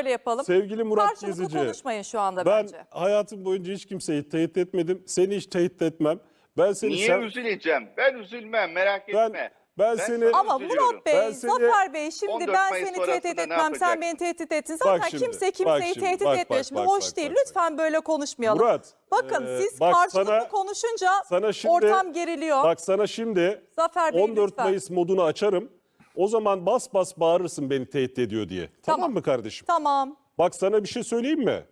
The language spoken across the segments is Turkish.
Böyle yapalım. Sevgili Murat Karşılıklı Gezici. konuşmayın şu anda Ben bence. hayatım boyunca hiç kimseyi tehdit etmedim. Seni hiç tehdit etmem. Ben seni Niye sen- üzüleceğim? Ben üzülmem merak Ben- etme. ben seni- sana Ama. Murat Bey, Ben seni- Zafer Bey şimdi 14 ben seni tehdit etmem, sen beni tehdit ettin. Zaten Bak şimdi, kimse bak kimseyi şimdi, tehdit bak, etmiyor. bak, Şimdi bak, hoş bak, değil. bak, Lütfen böyle konuşmayalım. Murat, Bakın e, siz bak karşılıklı sana- konuşunca sana şimdi- ortam geriliyor. Bak sana şimdi Zafer Bey 14 lütfen. Mayıs modunu açarım. O zaman bas bas bağırırsın beni tehdit ediyor diye. Tamam, Tamam. mı kardeşim? Tamam. Bak sana bir şey söyleyeyim mi?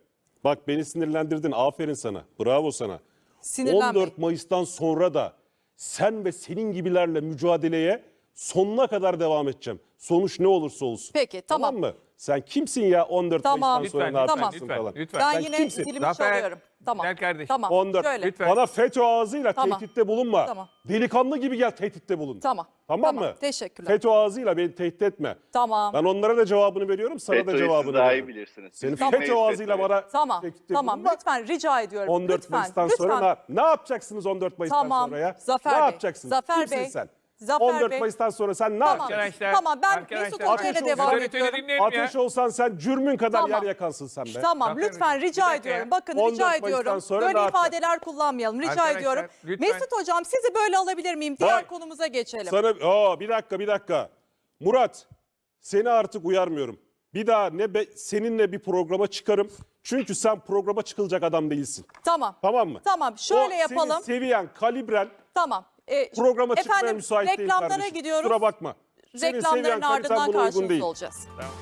Bak beni sinirlendirdin. Aferin sana. Bravo sana. Sinirlenmeyin. 14 Mayıs'tan sonra da sen ve senin gibilerle mücadeleye sonuna kadar devam edeceğim. Sonuç ne olursa olsun. Peki, tamam. mı? Sen kimsin ya 14 Tamam. Mayıs'tan sonra Lütfen, ne tamam. yapacaksın lütfen, falan? lütfen. Ben Sen yine kimsin? dilimi Zafer, çalıyorum. Tamam. gel kardeşim. Tamam. 14. Şöyle. Lütfen. Bana FETÖ ağzıyla Tamam. tehditte bulunma. Tamam. Delikanlı gibi gel tehditte bulun. Tamam. Tamam, Tamam. mı? Teşekkürler. FETÖ ağzıyla beni tehdit etme. Tamam. Ben onlara da cevabını veriyorum, sana da FETÖ'yü siz cevabını daha iyi veriyorum. bilirsiniz. Senin Biz FETÖ ağzıyla FETÖ'yü. bana Tamam. tehditte Tamam. bulunma. Lütfen rica ediyorum. 14 lütfen. Mayıs'tan lütfen. sonra ne, ne yapacaksınız 14 Mayıs'tan Tamam. sonra ya? Zafer ne Bey, yapacaksınız? Zafer Kimsin Bey, sen? Zafer 14 Bey. Mayıs'tan sonra sen ne Tamam. yapacaksın? Arkadaşlar, Tamam ben arkadaşlar, Mesut Hoca ile ateş devam ediyorum. Ateş olsan sen cürmün kadar Tamam. yer yakansın sen be. Tamam Zafer lütfen Bey, rica bir dakika ya. ediyorum. Bakın 14 rica ediyorum. sonra Böyle ifadeler kullanmayalım. Rica Arkadaşlar, ediyorum. lütfen. Mesut hocam sizi böyle alabilir miyim? Diğer Bak. konumuza geçelim. Sana aa bir dakika bir dakika. Murat seni artık uyarmıyorum. Bir daha ne be- seninle bir programa çıkarım. Çünkü sen programa çıkılacak adam değilsin. Tamam. Tamam mı? Tamam şöyle O yapalım. Senin seviyen, kalibren Tamam. Ee, programa çıkmaya efendim, müsait değil reklamlara kardeşim. gidiyoruz. Kusura bakma. Senin seviyen, Reklamların kaliten ardından buna uygun karşınızda değil. olacağız. Tamam.